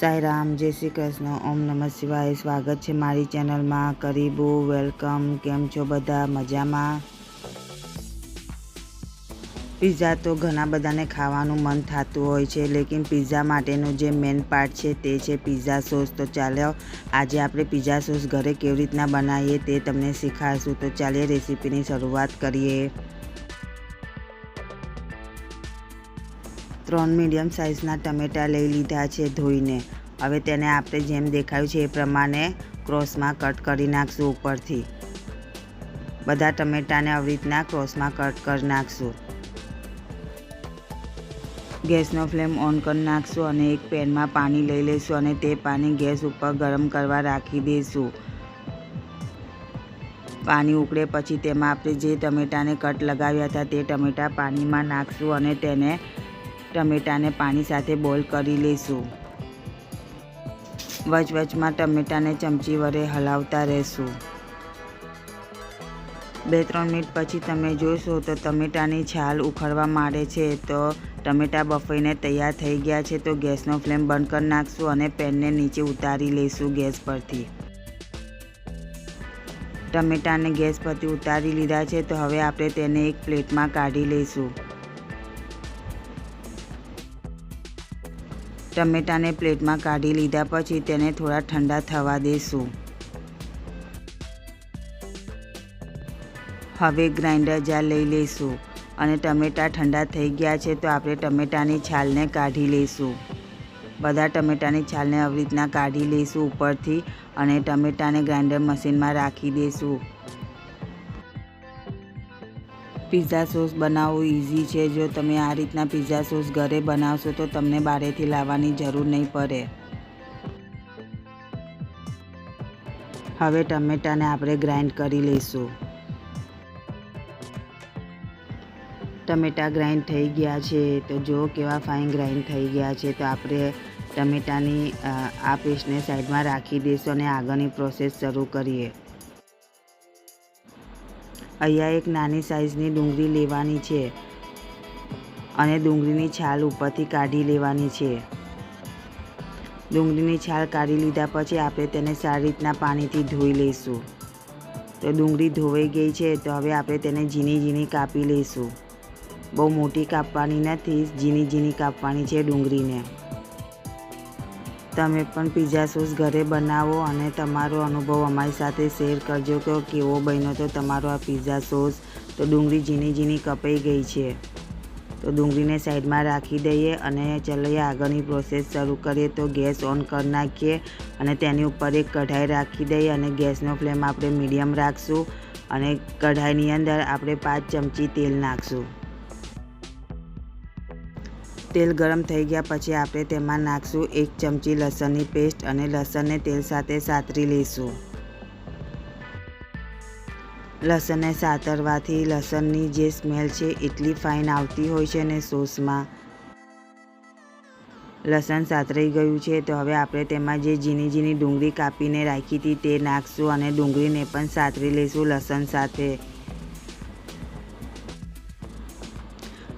સાંઈરામ, જય શ્રી કૃષ્ણ, ઓમ નમઃ શિવાય. સ્વાગત છે મારી ચેનલમાં. કરીબુ, વેલકમ. કેમ છો બધા? મજામાં? પિઝા તો ઘણા બધાને ખાવાનું મન થતું હોય છે, લેકિન પિઝા માટેનું જે મેન પાર્ટ છે તે છે પિઝા સોસ. તો ચાલો, આજે આપણે પિઝા સોસ ઘરે કેવી રીતના બનાવીએ તે તમને શીખાડશું. તો ચાલીએ રેસીપીની શરૂઆત કરીએ. ત્રણ મીડિયમ સાઇઝના ટમેટાં લઈ લીધા છે ધોઈને. હવે તેને આપણે જેમ દેખાયું છે એ પ્રમાણે ક્રોસમાં કટ કરી નાખશું ઉપરથી. બધા ટમેટાને આવી રીતના ક્રોસમાં કટ કરી નાખશું. ગેસનો ફ્લેમ ઓન કરી નાખશું અને એક પેનમાં પાણી લઈ લઈશું અને તે પાણી ગેસ ઉપર ગરમ કરવા રાખી દઈશું. પાણી ઉકળે પછી તેમાં આપણે જે ટમેટાને કટ લગાવ્યા હતા તે ટમેટા પાણીમાં નાખશું અને તેને ટમેટાને પાણી સાથે બોઇલ કરી લઈશું. વચવચમાં ટમેટાને ચમચી વડે હલાવતા રહેશું. બે ત્રણ મિનિટ પછી તમે જોશો તો ટમેટાની છાલ ઉખડવા માંડે છે તો ટમેટા બફાઈને તૈયાર થઈ ગયા છે તો ગેસનો ફ્લેમ બંધ કરી નાખશું અને પેનને નીચે ઉતારી લઈશું ગેસ પરથી. ટમેટાને ગેસ પરથી ઉતારી લીધા છે તો હવે આપણે તેને એક પ્લેટમાં કાઢી લઈશું. ટમેટાને પ્લેટમાં કાઢી લીધા પછી તેને થોડા ઠંડા થવા દઈશું હવે ગ્રાઇન્ડર જાર લઈ લઈશું અને ટમેટાં ઠંડા થઈ ગયા છે તો આપણે ટમેટાની છાલને કાઢી લઈશું. બધા ટમેટાની છાલને આવી રીતના કાઢી લઈશું ઉપરથી અને ટમેટાને ગ્રાઇન્ડર મશીનમાં રાખી દઈશું પિઝા સોસ બનાવવું ઇઝી છે. જો તમે આ રીતના પિઝા સોસ ઘરે બનાવશો તો તમને બહારેથી લાવવાની જરૂર નહીં પડે. હવે ટમેટાને આપણે ગ્રાઇન્ડ કરી લઈશું. ટમેટા ગ્રાઇન્ડ થઈ ગયા છે તો જો કેવા ફાઇન ગ્રાઇન્ડ થઈ ગયા છે તો આપણે ટમેટાની આ પેસ્ટને સાઈડમાં રાખી દઈશું અને આગળની પ્રોસેસ શરૂ કરીએ. અહીંયા એક નાની સાઇઝની ડુંગળી લેવાની છે અને ડુંગળીની છાલ ઉપરથી કાઢી લેવાની છે. ડુંગળીની છાલ કાઢી લીધા પછી આપણે તેને સારી રીતના પાણીથી ધોઈ લઈશું. તો ડુંગળી ધોવાઈ ગઈ છે તો હવે આપણે તેને ઝીણી ઝીણી કાપી લઈશું. બહુ મોટી કાપવાની નથી, ઝીણી ઝીણી કાપવાની છે ડુંગળીને. તમે પણ પીઝા સોસ ઘરે બનાવો અને તમારો અનુભવ અમારી સાથે શેર કરજો કે કેવો બન્યો તો તમારો આ પીઝા સોસ તો ડુંગળી ઝીણી ઝીણી કપાઈ ગઈ છે. તો ડુંગળીને સાઈડમાં રાખી દઈએ અને ચલીએ આગળની પ્રોસેસ શરૂ કરીએ તો ગેસ ઓન કરી નાખીએ અને તેની ઉપર એક કઢાઈ રાખી દઈએ અને ગેસનો ફ્લેમ આપણે મીડિયમ રાખશું અને કઢાઈની અંદર આપણે પાંચ ચમચી તેલ નાખશું. તેલ ગરમ થઈ ગયા પછી આપણે તેમાં નાખશું એક ચમચી લસણની પેસ્ટ અને લસણને તેલ સાથે સાતરી લઈશું. લસણને સાતરવાથી લસણની જે સ્મેલ છે એટલી ફાઇન આવતી હોય છે ને સોસમાં. લસણ સાતરાઈ ગયું છે તો હવે આપણે તેમાં જે ઝીણી ઝીણી ડુંગળી કાપીને રાખી હતી તે નાખશું અને ડુંગળીને પણ સાતરી લઈશું લસણ સાથે.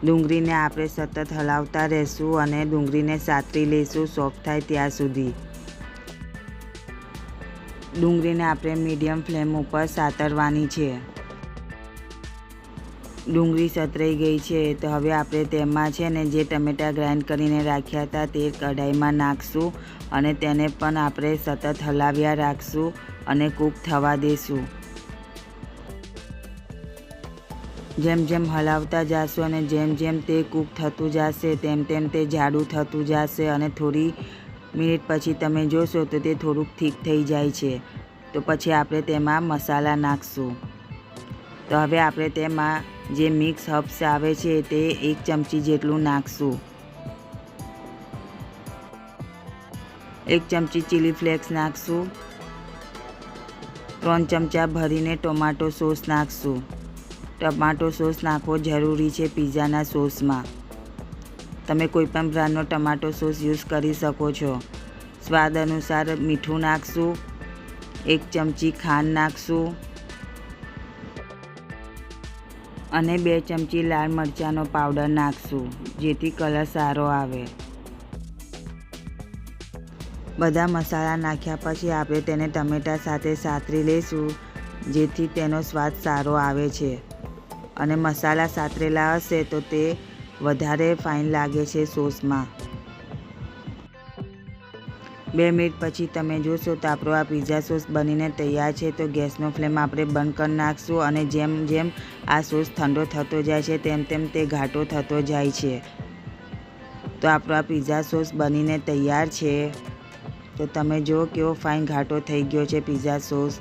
ડુંગળીને આપણે સતત હલાવતા રહેશું અને ડુંગળીને સાતરી લઈશું સોફ્ટ થાય ત્યાં સુધી. ડુંગળીને આપણે મીડિયમ ફ્લેમ ઉપર સાતરવાની છે. ડુંગળી સતરાઈ ગઈ છે તો હવે આપણે તેમાં છે ને જે ટમેટાં ગ્રાઇન્ડ કરીને રાખ્યા હતા તે કઢાઈમાં નાખશું અને તેને પણ આપણે સતત હલાવ્યા રાખશું અને કૂક થવા દઈશું જેમ જેમ હલાવતા જશું અને જેમ જેમ તે કૂક થતું જશે, તેમ તેમ તે જાડું થતું જશે અને થોડી મિનિટ પછી તમે જોશો તો તે થોડુંક ઠીક થઈ જાય છે. તો પછી આપણે તેમાં મસાલા નાખશું. તો હવે આપણે તેમાં જે મિક્સ હબ્સ આવે છે તે એક ચમચી જેટલું નાખશું. એક ચમચી ચીલી ફ્લેક્સ નાખશું. ત્રણ ચમચા ભરીને ટોમાટો સોસ નાખશું. ટમાટો સોસ નાખવો જરૂરી છે પિઝાના સોસમાં. તમે કોઈપણ બ્રાન્ડનો ટમાટો સોસ યુઝ કરી શકો છો. સ્વાદ અનુસાર મીઠું નાખશું, એક ચમચી ખાંડ નાખશું અને બે ચમચી લાલ મરચાંનો પાવડર નાખશું, જેથી કલર સારો આવે. બધા મસાલા નાખ્યા પછી આપણે તેને ટમેટા સાથે સાતરી લઈશું, જેથી તેનો સ્વાદ સારો આવે છે. અને મસાલા સાતરેલા હશે તો તે વધારે ફાઇન લાગે છે સોસમાં. બે મિનિટ પછી તમે જોશો તો આપણો આ પીઝા સોસ બનીને તૈયાર છે તો ગેસનો ફ્લેમ આપણે બંધ કરી નાખશું અને જેમ જેમ આ સોસ ઠંડો થતો જાય છે તેમ તેમ તે ઘાટો થતો જાય છે. તો આપણો આ પીઝા સોસ બનીને તૈયાર છે. તો તમે જુઓ કેવો ફાઇન ઘાટો થઈ ગયો છે પીઝા સોસ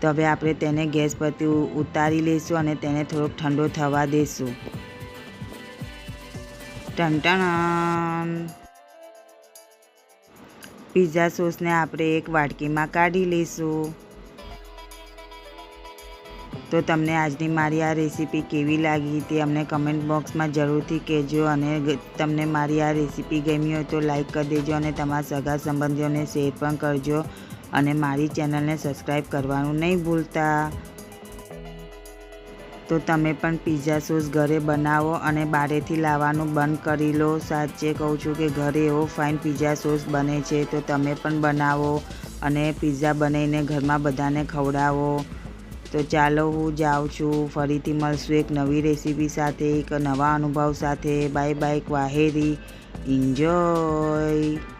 તો હવે આપણે તેને ગેસ પરથી ઉતારી લઈશું અને તેને થોડોક ઠંડો થવા દઈશું ટન પીઝા સોસને આપણે એક વાટકીમાં કાઢી લઈશું. તો તમને આજની મારી આ રેસીપી કેવી લાગી તે અમને કમેન્ટ બોક્સમાં જરૂરથી કહેજો અને તમને મારી આ રેસીપી ગમી હોય તો લાઈક કરી દેજો અને તમારા સગા સંબંધીઓને શેર પણ કરજો. અને મારી ચેનલને સબસ્ક્રાઈબ કરવાનું નહીં ભૂલતા. તો તમે પણ પીઝા સોસ ઘરે બનાવો અને બારેથી લાવવાનું બંધ કરી લો. સાચે કહું છું કે ઘરે એવો ફાઇન પીઝા સોસ બને છે તો તમે પણ બનાવો અને પીઝા બનાવીને ઘરમાં બધાને ખવડાવો. તો ચાલો હું જાઉં છું. ફરીથી મળશું એક નવી રેસીપી સાથે, એક નવા અનુભવ સાથે. Bye bye ક્વાહેરી enjoy